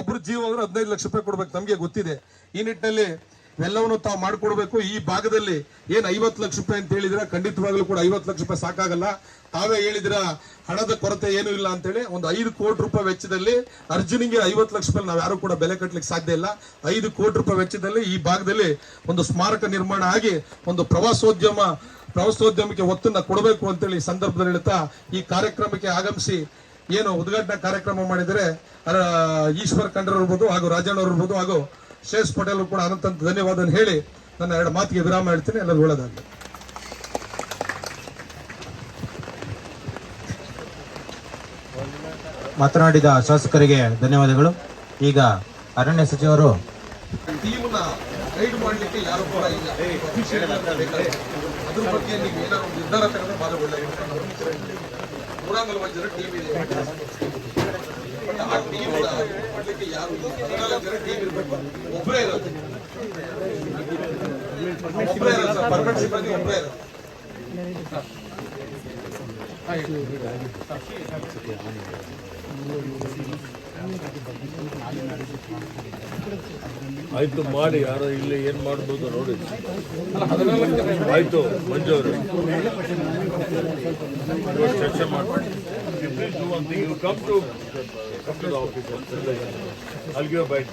ಒಬ್ರು ಜೀವ ಅಂದ್ರೆ ಹದಿನೈದು ಲಕ್ಷ ರೂಪಾಯಿ ಕೊಡ್ಬೇಕು, ನಮ್ಗೆ ಗೊತ್ತಿದೆ. ಈ ನಿಟ್ಟಿನಲ್ಲಿ ಎಲ್ಲವನ್ನು ತಾವು ಮಾಡಿಕೊಡ್ಬೇಕು. ಈ ಭಾಗದಲ್ಲಿ ಏನ್ ಐವತ್ತು ಲಕ್ಷ ರೂಪಾಯಿ ಅಂತ ಹೇಳಿದ್ರೆ, ಖಂಡಿತವಾಗ್ಲೂ ಕೂಡ ಐವತ್ತು ಲಕ್ಷ ರೂಪಾಯಿ ಸಾಕಾಗಲ್ಲ. ತಾವೇ ಹೇಳಿದ್ರ, ಹಣದ ಕೊರತೆ ಏನೂ ಇಲ್ಲ ಅಂತೇಳಿ ಒಂದು ಐದು ಕೋಟಿ ರೂಪಾಯಿ ವೆಚ್ಚದಲ್ಲಿ ಅರ್ಜುನಿಗೆ ಐವತ್ತು ಲಕ್ಷ ರೂಪಾಯಿ ನಾವು ಯಾರು ಕೂಡ ಬೆಲೆ ಕಟ್ಟಲಿಕ್ಕೆ ಸಾಧ್ಯ ಇಲ್ಲ. ಐದು ಕೋಟಿ ರೂಪಾಯಿ ವೆಚ್ಚದಲ್ಲಿ ಈ ಭಾಗದಲ್ಲಿ ಒಂದು ಸ್ಮಾರಕ ನಿರ್ಮಾಣ ಆಗಿ ಒಂದು ಪ್ರವಾಸೋದ್ಯಮ, ಪ್ರವಾಸೋದ್ಯಮಕ್ಕೆ ಒತ್ತನ್ನ ಕೊಡಬೇಕು ಅಂತೇಳಿ ಸಂದರ್ಭದಲ್ಲಿ ಹೇಳ್ತಾ ಈ ಕಾರ್ಯಕ್ರಮಕ್ಕೆ ಆಗಮಿಸಿ ಏನು ಉದ್ಘಾಟನಾ ಕಾರ್ಯಕ್ರಮ ಮಾಡಿದರೆ ಈಶ್ವರ್ ಖಂಡ್ರ ಇರ್ಬೋದು ಹಾಗೂ ರಾಜಣ್ಣ ಅವರು ಇರ್ಬೋದು ಹಾಗೂ ಶೇಷ್ ಪಟೇಲ್ ಕೂಡ ಅನಂತ ಧನ್ಯವಾದ ಹೇಳಿ ನನ್ನ ಎರಡು ಮಾತಿಗೆ ವಿರಾಮ ಹೇಳ್ತೀನಿ ಎಲ್ಲರೂ ಒಳ್ಳೆದಾಗಲಿ. ಮಾತನಾಡಿದ ಶಾಸಕರಿಗೆ ಧನ್ಯವಾದಗಳು. ಈಗ ಅರಣ್ಯ ಸಚಿವರು ಟೀಮ್ನ ಗೈಡ್ ಮಾಡ್ಲಿಕ್ಕೆ ಯಾರು ಕೂಡ ಇಲ್ಲ. Official ಅಂತ ಬೇಕಾದ್ರೆ. ಅದ್ರ ಬಗ್ಗೆ ನೀವು ಏನಾದ್ರು ಒಂದು ನಿರ್ಧಾರ ನಲವತ್ತು ಜನ ಟೀಮ್ ಇದೆ. ಬಟ್ ಆ ಟೀಮ್ ಮಾಡ್ಲಿಕ್ಕೆ ಯಾರು ಹದಿನಾಲ್ಕು ಜನ ಟೀಮ್ ಇರ್ಬೇಕು. ಒಬ್ಬರೇ ಇರೋದು. ಒಬ್ಬರೇ ಇರೋದು ಪರ್ಮನೆಂಟ್ ಸಿಬ್ಬಂದಿ ಒಬ್ಬರೇ ಇರೋದು. ಆಯ್ತು ಮಾಡಿ ಯಾರೋ ಇಲ್ಲಿ ಏನ್ ಮಾಡ್ಬೋದು ನೋಡಿ. ಆಯ್ತು ಮಂಜು ಅವರು ಚರ್ಚೆ ಮಾಡ್ಬಿಟ್ಟು ಕಮ್ ಬೈಟ್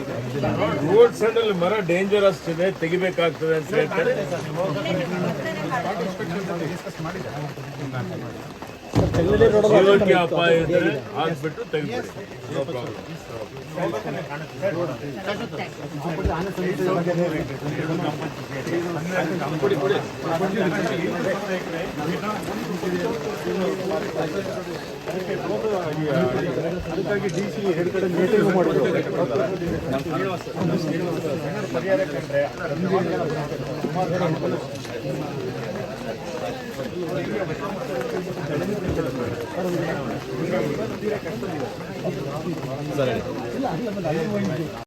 ರೋಡ್ ಸೈಡ್ ಅಲ್ಲಿ ಮರ ಡೇಂಜರಸ್ ಇದೆ ತೆಗಿಬೇಕಾಗ್ತದೆ ಅಂತ ಹೇಳ್ತಾರೆ. ಜೀವಕ್ಕೆ ಅಪಾಯ ಇದ್ದರೆ ಹಾಕ್ಬಿಟ್ಟು ಅದಕ್ಕಾಗಿ ಡಿ ಸಿ ಎರಡು ಕಡೆ ಮೀಟಿಂಗ್ ಮಾಡಬೇಕು ಪರಿಹಾರ ಕಂಡ್ರೆ ಸರಿ